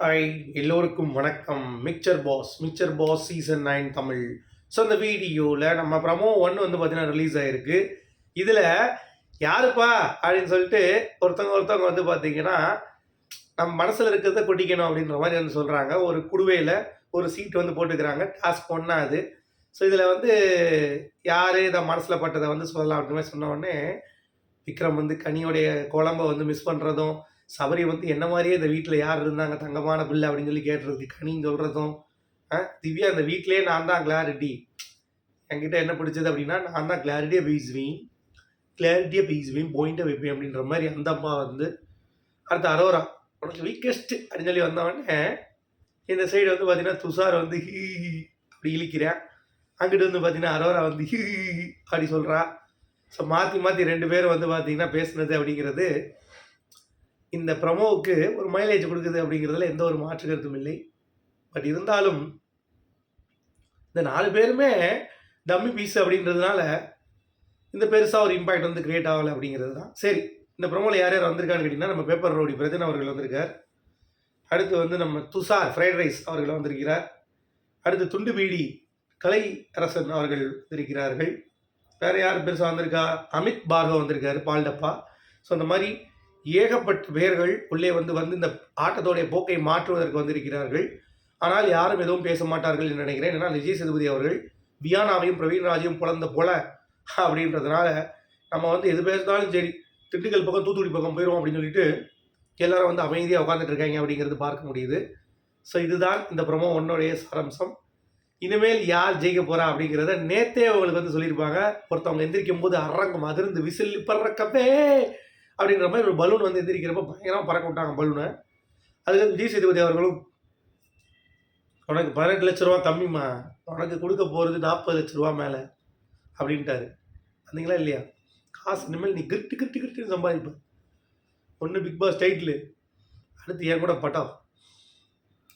Hi எல்லோருக்கும் வணக்கம். Mixer boss mixer boss season nine Tamil. So இந்த வீடியோவில் நம்ம ப்ரமோ ஒன் வந்து பார்த்தீங்கன்னா ரிலீஸ் ஆகிருக்கு இதில் யாருப்பா அப்படின்னு சொல்லிட்டு ஒருத்தவங்க ஒருத்தவங்க வந்து பார்த்தீங்கன்னா நம்ம மனசில் இருக்கிறத கொட்டிக்கணும் அப்படின்ற மாதிரி வந்து சொல்கிறாங்க ஒரு குடுவையில் ஒரு சீட் வந்து போட்டுக்கிறாங்க. டாஸ்க் ஒன்றா அது. ஸோ இதில் வந்து யார் இதை மனசில் பட்டதை வந்து சொல்லலாம் அப்படின்னு சொன்ன உடனே விக்ரம் வந்து கனியோடைய குழம்ப வந்து மிஸ் பண்ணுறதும் சபரி வந்து என்ன மாதிரியே இந்த வீட்டில் யார் இருந்தாங்க தங்கமான பிள்ளை அப்படின்னு சொல்லி கேட்டுறது கனின்னு சொல்கிறதும் திவ்யா இந்த வீட்டிலே நான் தான் கிளாரிட்டி என்கிட்ட என்ன பிடிச்சது அப்படின்னா நான் தான் கிளாரிட்டியாக பேசுவேன். கிளாரிட்டியாக பேசுவேன் பாயிண்ட்டாக வைப்பேன் அப்படின்ற மாதிரி அந்த அம்மா வந்து அடுத்து அரோரா உனக்கு வீக்கஸ்ட் அப்படின்னு சொல்லி வந்தவொடனே இந்த சைடு வந்து பார்த்தீங்கன்னா துஷார் வந்து ஹீ அப்படி இழிக்கிறேன் அங்கிட்டு வந்து பார்த்தீங்கன்னா அரோரா வந்து ஹீ அப்படி சொல்கிறா ஸோ மாற்றி மாற்றி ரெண்டு பேரும் வந்து பார்த்தீங்கன்னா பேசுனது அப்படிங்கிறது இந்த ப்ரமோவுக்கு ஒரு மைலேஜ் கொடுக்குது அப்படிங்கிறதுல எந்த ஒரு மாற்று கருத்தும் இல்லை. பட் இருந்தாலும் இந்த நாலு பேருமே டம்மி பீஸ் அப்படின்றதுனால இந்த பெருசாக ஒரு இம்பாக்ட் வந்து கிரியேட் ஆகலை அப்படிங்கிறது தான். சரி இந்த ப்ரொமோவில் யார் யார் வந்திருக்கான்னு கேட்டிங்கன்னா நம்ம பேப்பர் ரோடி பிரதன் அவர்கள் வந்திருக்கார். அடுத்து வந்து நம்ம துஷார் ஃப்ரைட் ரைஸ் அவர்கள் வந்திருக்கிறார். அடுத்து துண்டு பீடி கலை அரசன் அவர்கள் வந்திருக்கிறார்கள் வேறு யார் பெருசாக வந்திருக்கா? அமித் பார்கவ் வந்திருக்காரு பால்டப்பா. ஸோ அந்த மாதிரி ஏகப்பட்ட பேர்கள் உள்ளே வந்து வந்து இந்த ஆட்டத்தோடைய போக்கை மாற்றுவதற்கு வந்திருக்கிறார்கள். ஆனால் யாரும் எதுவும் பேச மாட்டார்கள் என்று நினைக்கிறேன். ஏன்னா விஜய் சேதுபதி அவர்கள் வியானாவையும் பிரவீன்ராஜையும் புலந்த போல அப்படின்றதுனால நம்ம வந்து எது பேசினாலும் சரி திண்டுக்கல் பக்கம் தூத்துக்குடி பக்கம் போயிடும் அப்படின்னு சொல்லிட்டு எல்லாரும் வந்து அமைதியாக உட்காந்துட்டு இருக்காங்க அப்படிங்கிறது பார்க்க முடியுது. ஸோ இதுதான் இந்த ப்ரொமோ ஒன்னுடைய சாரம்சம். இனிமேல் யார் ஜெயிக்க போகிறா அப்படிங்கிறத நேத்தே அவங்களுக்கு வந்து சொல்லியிருப்பாங்க. ஒருத்தவங்க எந்திரிக்கும் போது அரங்கம் அதிர்ந்து விசில் பறக்கவே அப்படின்ற மாதிரி ஒரு பலூன் வந்து எந்திரிக்கிறப்ப பயங்கரமாக பறக்க விட்டாங்க பலூனை. அதுக்கு ஜி சேதுபதி அவர்களும் உனக்கு பதினெட்டு லட்ச ரூபா கம்மிம்மா. உனக்கு கொடுக்க போகிறது நாற்பது லட்ச ரூபா மேலே. அப்படின்ட்டாரு. வந்தீங்களா இல்லையா? காசு இனிமேல் நீ கிரிட்டு கிரிட்டு கிரிட்டு சம்பாதிப்ப. ஒன்று பிக் பாஸ் டைட்டில் அடுத்து என் கூட பட்டம்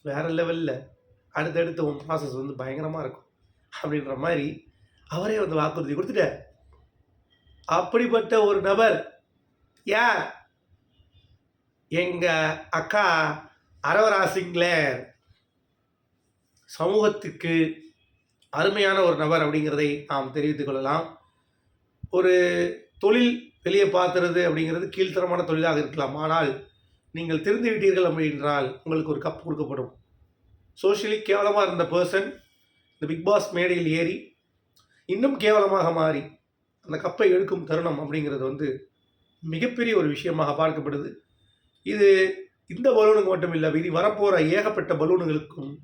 வேறு லெவலில் அடுத்தடுத்து உன் ப்ராசஸ் வந்து பயங்கரமாக இருக்கும். அப்படின்ற மாதிரி அவரே வந்து வாக்குறுதி கொடுத்துட்டார். அப்படிப்பட்ட ஒரு நபர் யார்? எங்கள் அக்கா அரவரா சமூகத்துக்கு அருமையான ஒரு நபர் அப்படிங்கிறதை நாம் தெரிவித்துக் கொள்ளலாம். ஒரு தொழில் வெளியே பார்த்துறது அப்படிங்கிறது கீழ்த்தரமான தொழிலாக இருக்கலாம். ஆனால் நீங்கள் திருந்து விட்டீர்கள் அப்படின்றால் உங்களுக்கு ஒரு கப் கொடுக்கப்படும். சோஷியலி கேவலமாக இருந்த பர்சன் இந்த பிக் பாஸ் மேடையில் ஏறி இன்னும் கேவலமாக மாறி அந்த கப்பை எடுக்கும் தருணம் அப்படிங்கிறது வந்து மிகப்பெரிய ஒரு விஷயமாக பார்க்கப்படுது. இது இந்த பலூனுக்கு மட்டும் இல்லை இனி வரப்போகிற ஏகப்பட்ட பலூனுகளுக்கும்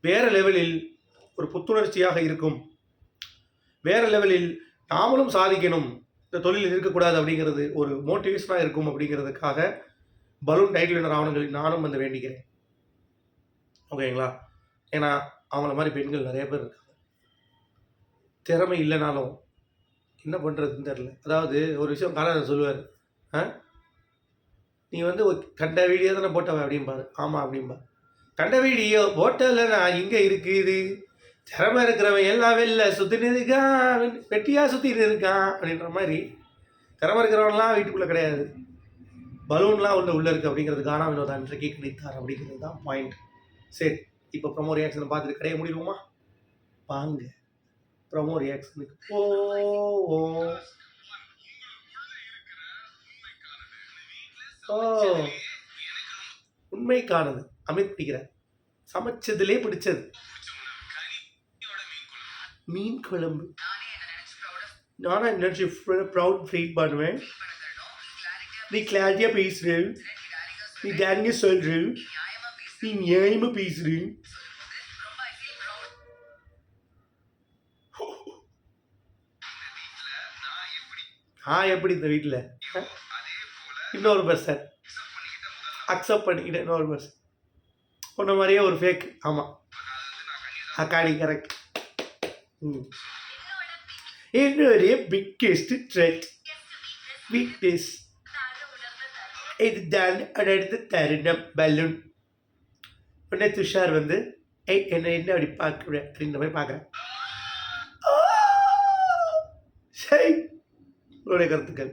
வேறு லெவலில் ஒரு புத்துணர்ச்சியாக இருக்கும். வேறு லெவலில் நாமளும் சாதிக்கணும். இந்த தொழில் இருக்கக்கூடாது அப்படிங்கிறது ஒரு மோட்டிவேஷனாக இருக்கும் அப்படிங்கிறதுக்காக பலூன் டைட்டில் வினர் ஆவணங்கள் நானும் வந்து வேண்டிக்கிறேன். ஓகேங்களா ஏன்னா அவங்கள மாதிரி பெண்கள் நிறைய பேர் இருக்காங்க. திறமை இல்லைனாலும் என்ன பண்ணுறதுன்னு தெரில அதாவது ஒரு விஷயம் காரணம் சொல்லுவார். ஆ? நீ வந்து கண்ட வீடியோ தானே போட்டவன் அப்படிம்பாரு. ஆமாம் அப்படிம்பா கண்ட வீடியோ போட்டதில் நான் இங்கே இருக்குது. திறமை இருக்கிறவன் எல்லாம் வெளில சுற்றினு இருக்கான். வெட்டியாக சுற்றிட்டு இருக்கான் அப்படின்ற மாதிரி திறமை இருக்கிறவன்லாம் வீட்டுக்குள்ளே கிடையாது. பலூன்லாம் ஒன்று உள்ளே இருக்குது அப்படிங்கிறது கானா வினோத் இன்றைக்கு கிடைத்தார் அப்படிங்கிறது தான் பாயிண்ட் சரி இப்போ ப்ரொமோ ரியாக்ஷன் பார்த்துட்டு கடைய முடியுமா வாங்க. ப்ரொமோ ரியாக்ஷனுக்கு போவோம் ஓ உண்மைக்கானது. அமித் பிடிக்கிறார் சமைச்சதுலே பிடிச்சது. மீன் குழம்பு. நானும் நினச்சி ப்ரௌட் ஃபீல் பண்ணுவேன். நீ கிளாரிட்டியாக பேசுகிற நீ டேரிங்க சொல்கிற நீ நியாயமாக பேசுகிற நான் எப்படி இந்த வீட்டில் இன்னொரு பர்சன் அக்செப்ட் பண்ணிக்கிட்டேன் இன்னொரு பர்சன் உன்ன மாதிரியே ஒரு ஃபேக் ஆமாம் அக்காடி கரெக்ட் ம். என்னுடைய பிக்கெஸ்ட் ட்ரெட் வீக்னஸ் இதுதான் அடுத்த தருணம் பலூன் உடனே துஷார் வந்து ஏய் என்ன என்ன அப்படி பார்க்க அப்படின்ற மாதிரி பார்க்குறேன் சரி உங்களுடைய கருத்துக்கள்.